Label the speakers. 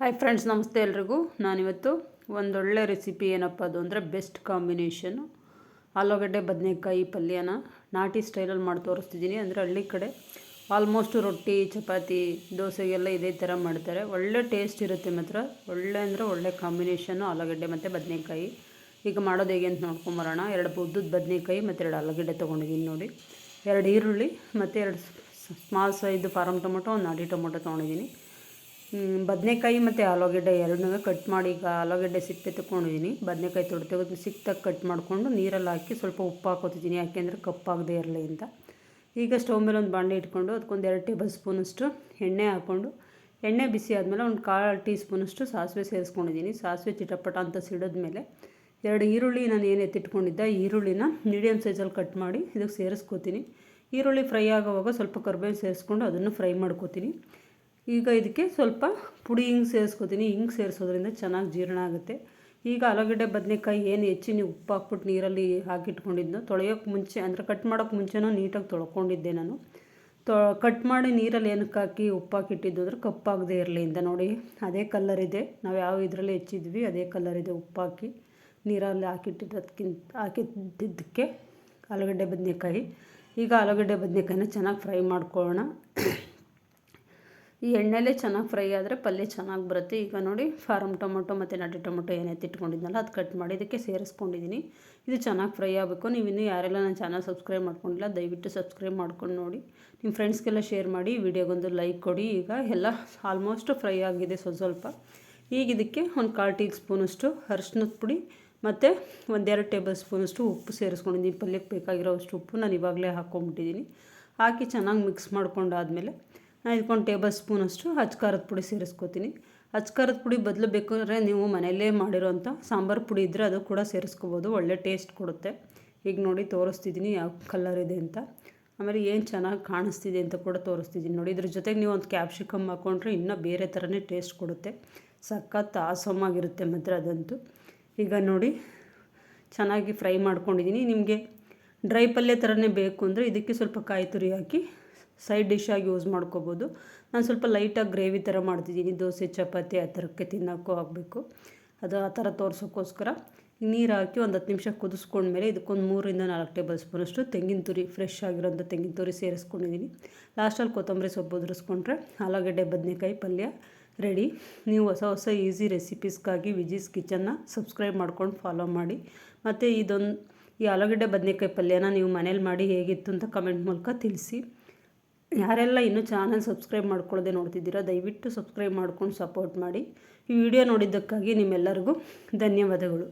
Speaker 1: Hi friends ನಮಸ್ತೆ ಎಲ್ರಿಗೂ. ನಾನಿವತ್ತು ಒಂದೊಳ್ಳೆ ರೆಸಿಪಿ ಏನಪ್ಪ ಅದು ಅಂದರೆ ಬೆಸ್ಟ್ ಕಾಂಬಿನೇಷನು ಆಲೂಗಡ್ಡೆ, ಬದನೆಕಾಯಿ, ಪಲ್ಯನ ನಾಟಿ ಸ್ಟೈಲಲ್ಲಿ ಮಾಡಿ ತೋರಿಸ್ತಿದ್ದೀನಿ. ಅಂದರೆ ಹಳ್ಳಿ ಕಡೆ ಆಲ್ಮೋಸ್ಟ್ ರೊಟ್ಟಿ, ಚಪಾತಿ, ದೋಸೆಗೆಲ್ಲ ಇದೇ ಥರ ಮಾಡ್ತಾರೆ. ಒಳ್ಳೆ ಟೇಸ್ಟ್ ಇರುತ್ತೆ ಮಾತ್ರ. ಒಳ್ಳೆ ಅಂದರೆ ಒಳ್ಳೆ ಕಾಂಬಿನೇಷನ್ನು ಆಲೂಗಡ್ಡೆ ಮತ್ತು ಬದನೆಕಾಯಿ. ಈಗ ಮಾಡೋದು ಹೇಗೆ ಅಂತ ನೋಡ್ಕೊಂಬರೋಣ ಎರಡು ಉದ್ದದ ಬದನೆಕಾಯಿ ಮತ್ತು ಎರಡು ಆಲೂಗಡ್ಡೆ ತೊಗೊಂಡಿದ್ದೀನಿ ನೋಡಿ. ಎರಡು ಈರುಳ್ಳಿ ಮತ್ತು ಎರಡು ಸ್ಮಾಲ್ ಸೈಜ್ ಫಾರಮ್ ಟೊಮೊಟೊ ಒಂದು ನಾಟಿ ಟೊಮೊಟೊ ತೊಗೊಂಡಿದ್ದೀನಿ. ಬದನೆಕಾಯಿ ಮತ್ತು ಆಲೂಗೆಡ್ಡೆ ಎರಡನ್ನೂ ಕಟ್ ಮಾಡಿ ಈಗ ಆಲೂಗೆಡ್ಡೆ ಸಿಪ್ಪೆ ತಗೊಂಡಿದ್ದೀನಿ ಬದನೆಕಾಯಿ ತೊಡೆ ತೆಗೆದು ಸಿಕ್ತಾಗ ಕಟ್ ಮಾಡಿಕೊಂಡು ನೀರಲ್ಲಿ ಹಾಕಿ ಸ್ವಲ್ಪ ಉಪ್ಪು ಹಾಕೋತಿದ್ದೀನಿ ಯಾಕೆಂದರೆ ಕಪ್ಪಾಗದೇ ಇರಲಿ ಅಂತ. ಈಗ ಸ್ಟವ್ ಮೇಲೆ ಒಂದು ಬಾಂಡೆ ಇಟ್ಕೊಂಡು ಅದಕ್ಕೊಂದು ಎರಡು ಟೇಬಲ್ ಸ್ಪೂನಷ್ಟು ಎಣ್ಣೆ ಹಾಕ್ಕೊಂಡು ಎಣ್ಣೆ ಬಿಸಿ ಆದಮೇಲೆ ಒಂದು ಕಾಲು ಟೀ ಸ್ಪೂನಷ್ಟು ಸಾಸಿವೆ ಸೇರಿಸ್ಕೊಂಡಿದ್ದೀನಿ ಸಾಸಿವೆ ಚಿಟಪಟ ಅಂತ ಸಿಡಿದ್ಮೇಲೆ ಎರಡು ಈರುಳ್ಳಿ ನಾನು ಏನು ಎತ್ತಿಟ್ಕೊಂಡಿದ್ದೆ ಈರುಳ್ಳಿನ ಮೀಡಿಯಮ್ ಸೈಜಲ್ಲಿ ಕಟ್ ಮಾಡಿ ಇದಕ್ಕೆ ಸೇರಿಸ್ಕೋತೀನಿ. ಈರುಳ್ಳಿ ಫ್ರೈ ಆಗೋವಾಗ ಸ್ವಲ್ಪ ಕರ್ಬೇವು ಸೇರಿಸ್ಕೊಂಡು ಅದನ್ನು ಫ್ರೈ ಮಾಡ್ಕೋತೀನಿ. ಈಗ ಇದಕ್ಕೆ ಸ್ವಲ್ಪ ಪುಡಿ ಹಿಂಗೆ ಸೇರಿಸ್ಕೋತೀನಿ. ಹಿಂಗೆ ಸೇರಿಸೋದ್ರಿಂದ ಚೆನ್ನಾಗಿ ಜೀರ್ಣ ಆಗುತ್ತೆ. ಈಗ ಆಲೂಗಡ್ಡೆ, ಬದನೆಕಾಯಿ ಏನು ಹೆಚ್ಚಿನ ಉಪ್ಪು ಹಾಕ್ಬಿಟ್ಟು ನೀರಲ್ಲಿ ಹಾಕಿಟ್ಕೊಂಡಿದ್ದು ತೊಳೆಯೋಕ್ಕೆ ಮುಂಚೆ ಅಂದರೆ ಕಟ್ ಮಾಡೋಕ್ಕೆ ಮುಂಚೆನೂ ನೀಟಾಗಿ ತೊಳ್ಕೊಂಡಿದ್ದೆ ನಾನು. ತೊ, ಕಟ್ ಮಾಡಿ ನೀರಲ್ಲಿ ಏನಕ್ಕೆ ಹಾಕಿ ಉಪ್ಪು ಹಾಕಿಟ್ಟಿದ್ದು ಅಂದರೆ ಕಪ್ಪಾಗದೆ ಇರಲಿ ನೋಡಿ. ಅದೇ ಕಲ್ಲರ್ ಇದೆ. ನಾವು ಯಾವ ಇದರಲ್ಲಿ ಹೆಚ್ಚಿದ್ವಿ, ಅದೇ ಕಲ್ಲರ್ ಇದೆ ಉಪ್ಪು ಹಾಕಿ ನೀರಲ್ಲಿ ಹಾಕಿಟ್ಟಿದ್ದಕ್ಕಿಂತ ಹಾಕಿದ್ದಕ್ಕೆ ಆಲೂಗಡ್ಡೆ, ಬದನೆಕಾಯಿ. ಈಗ ಆಲೂಗಡ್ಡೆ, ಬದನೆಕಾಯಿನ ಚೆನ್ನಾಗಿ ಫ್ರೈ ಮಾಡ್ಕೊಳ್ಳೋಣ. ಈ ಎಣ್ಣೆಲೇ ಚೆನ್ನಾಗಿ ಫ್ರೈ ಆದರೆ ಪಲ್ಯ ಚೆನ್ನಾಗಿ ಬರುತ್ತೆ. ಈಗ ನೋಡಿ ಫಾರಮ್ ಟೊಮೊಟೊ ಮತ್ತು ನಾಟಿ ಟೊಮೊಟೊ ಏನೈತೆ ಇಟ್ಕೊಂಡಿದ್ನಲ್ಲ, ಅದು ಕಟ್ ಮಾಡಿ ಇದಕ್ಕೆ ಸೇರಿಸ್ಕೊಂಡಿದ್ದೀನಿ ಇದು ಚೆನ್ನಾಗಿ ಫ್ರೈ ಆಗಬೇಕು. ನೀವು ಇನ್ನೂ ಯಾರೆಲ್ಲ ನನ್ನ ಚಾನಲ್ ಸಬ್ಸ್ಕ್ರೈಬ್ ಮಾಡ್ಕೊಂಡಿಲ್ಲ, ದಯವಿಟ್ಟು ಸಬ್ಸ್ಕ್ರೈಬ್ ಮಾಡ್ಕೊಂಡು ನೋಡಿ. ನಿಮ್ಮ ಫ್ರೆಂಡ್ಸ್ಗೆಲ್ಲ ಶೇರ್ ಮಾಡಿ, ವಿಡಿಯೋಗೊಂದು ಲೈಕ್ ಕೊಡಿ. ಈಗ ಎಲ್ಲ ಆಲ್ಮೋಸ್ಟ್ ಫ್ರೈ ಆಗಿದೆ ಸ್ವಲ್ಪ ಸ್ವಲ್ಪ. ಈಗ ಇದಕ್ಕೆ ಒಂದು ಕಾಲು ಟೀ ಸ್ಪೂನಷ್ಟು ಅರಿಶಿನದ ಪುಡಿ ಮತ್ತು ಒಂದೆರಡು ಟೇಬಲ್ ಸ್ಪೂನಷ್ಟು ಉಪ್ಪು ಸೇರಿಸ್ಕೊಂಡಿದ್ದೀನಿ ಪಲ್ಯಕ್ಕೆ ಬೇಕಾಗಿರೋ ಅಷ್ಟು ಉಪ್ಪು ನಾನು ಇವಾಗಲೇ ಹಾಕ್ಕೊಂಬಿಟ್ಟಿದ್ದೀನಿ ಹಾಕಿ ಚೆನ್ನಾಗಿ ಮಿಕ್ಸ್ ಮಾಡ್ಕೊಂಡಾದಮೇಲೆ ಇದಕ್ಕೊಂದು ಟೇಬಲ್ ಸ್ಪೂನಷ್ಟು ಖಾರದ ಪುಡಿ ಸೇರಿಸ್ಕೋತೀನಿ. ಖಾರದ ಪುಡಿ ಬದಲು ಬೇಕಾದ್ರೆ ನೀವು ಮನೆಯಲ್ಲೇ ಮಾಡಿರೋಂಥ ಸಾಂಬಾರು ಪುಡಿ ಇದ್ದರೆ ಅದು ಕೂಡ ಸೇರಿಸ್ಕೋಬೋದು, ಒಳ್ಳೆ ಟೇಸ್ಟ್ ಕೊಡುತ್ತೆ. ಈಗ ನೋಡಿ ತೋರಿಸ್ತಿದ್ದೀನಿ ಯಾವ ಕಲರ್ ಇದೆ ಅಂತ. ಆಮೇಲೆ ಏನು ಚೆನ್ನಾಗಿ ಕಾಣಿಸ್ತಿದೆ ಅಂತ ಕೂಡ ತೋರಿಸ್ತಿದ್ದೀನಿ ನೋಡಿ ಇದ್ರ ಜೊತೆಗೆ ನೀವು ಒಂದು ಕ್ಯಾಪ್ಸಿಕಮ್ ಹಾಕ್ಕೊಂಡ್ರೆ ಇನ್ನೂ ಬೇರೆ ಥರನೇ ಟೇಸ್ಟ್ ಕೊಡುತ್ತೆ. ಸಖತ್ ಆಸಮಾಗಿರುತ್ತೆ ಮಾತ್ರ ಅದಂತೂ. ಈಗ ನೋಡಿ ಚೆನ್ನಾಗಿ ಫ್ರೈ ಮಾಡ್ಕೊಂಡಿದ್ದೀನಿ ನಿಮಗೆ ಡ್ರೈ ಪಲ್ಯ ಥರನೇ ಬೇಕು ಅಂದರೆ ಇದಕ್ಕೆ ಸ್ವಲ್ಪ ಕಾಯಿ ತುರಿ ಹಾಕಿ ಸೈಡ್ ಡಿಶ್ಶಾಗಿ ಯೂಸ್ ಮಾಡ್ಕೋಬೋದು. ನಾನು ಸ್ವಲ್ಪ ಲೈಟಾಗಿ ಗ್ರೇವಿ ಥರ ಮಾಡ್ತಿದ್ದೀನಿ. ದೋಸೆ, ಚಪಾತಿ ಆ ಥರಕ್ಕೆ ತಿನ್ನೋಕ್ಕೂ ಆಗಬೇಕು. ಅದು ಆ ಥರ ತೋರ್ಸೋಕ್ಕೋಸ್ಕರ ನೀರು ಹಾಕಿ ಒಂದು ಹತ್ತು ನಿಮಿಷ ಕುದಿಸ್ಕೊಂಡ್ಮೇಲೆ ಇದಕ್ಕೊಂದು ಮೂರಿಂದ ನಾಲ್ಕು ಟೇಬಲ್ ಸ್ಪೂನಷ್ಟು ತೆಂಗಿನ ತುರಿ ಫ್ರೆಶ್ ಆಗಿರೋಂಥ ತೆಂಗಿನ ತುರಿ ಸೇರಿಸ್ಕೊಂಡಿದ್ದೀನಿ. ಲಾಸ್ಟಲ್ಲಿ ಕೊತ್ತಂಬರಿ ಸೊಪ್ಪು ಉದುರಿಸ್ಕೊಂಡ್ರೆ ಆಲೂಗಡ್ಡೆ, ಬದನೆಕಾಯಿ ಪಲ್ಯ ರೆಡಿ ನೀವು ಹೊಸ ಹೊಸ ಈಸಿ ರೆಸಿಪೀಸ್ಗಾಗಿ ವಿಜಿಸ್ ಕಿಚನ್ನ ಸಬ್ಸ್ಕ್ರೈಬ್ ಮಾಡ್ಕೊಂಡು ಫಾಲೋ ಮಾಡಿ. ಮತ್ತು ಇದೊಂದು ಈ ಆಲೂಗಡ್ಡೆ, ಬದನೆಕಾಯಿ ಪಲ್ಯನ ನೀವು ಮನೇಲಿ ಮಾಡಿ ಹೇಗಿತ್ತು ಅಂತ ಕಮೆಂಟ್ ಮೂಲಕ ತಿಳಿಸಿ. ಯಾರೆಲ್ಲ ಇನ್ನೂ ಚಾನಲ್ ಸಬ್ಸ್ಕ್ರೈಬ್ ಮಾಡ್ಕೊಳ್ಳದೆ ನೋಡ್ತಿದ್ದೀರಾ, ದಯವಿಟ್ಟು ಸಬ್ಸ್ಕ್ರೈಬ್ ಮಾಡ್ಕೊಂಡು ಸಪೋರ್ಟ್ ಮಾಡಿ. ಈ ವಿಡಿಯೋ ನೋಡಿದ್ದಕ್ಕಾಗಿ ನಿಮ್ಮೆಲ್ಲರಿಗೂ ಧನ್ಯವಾದಗಳು.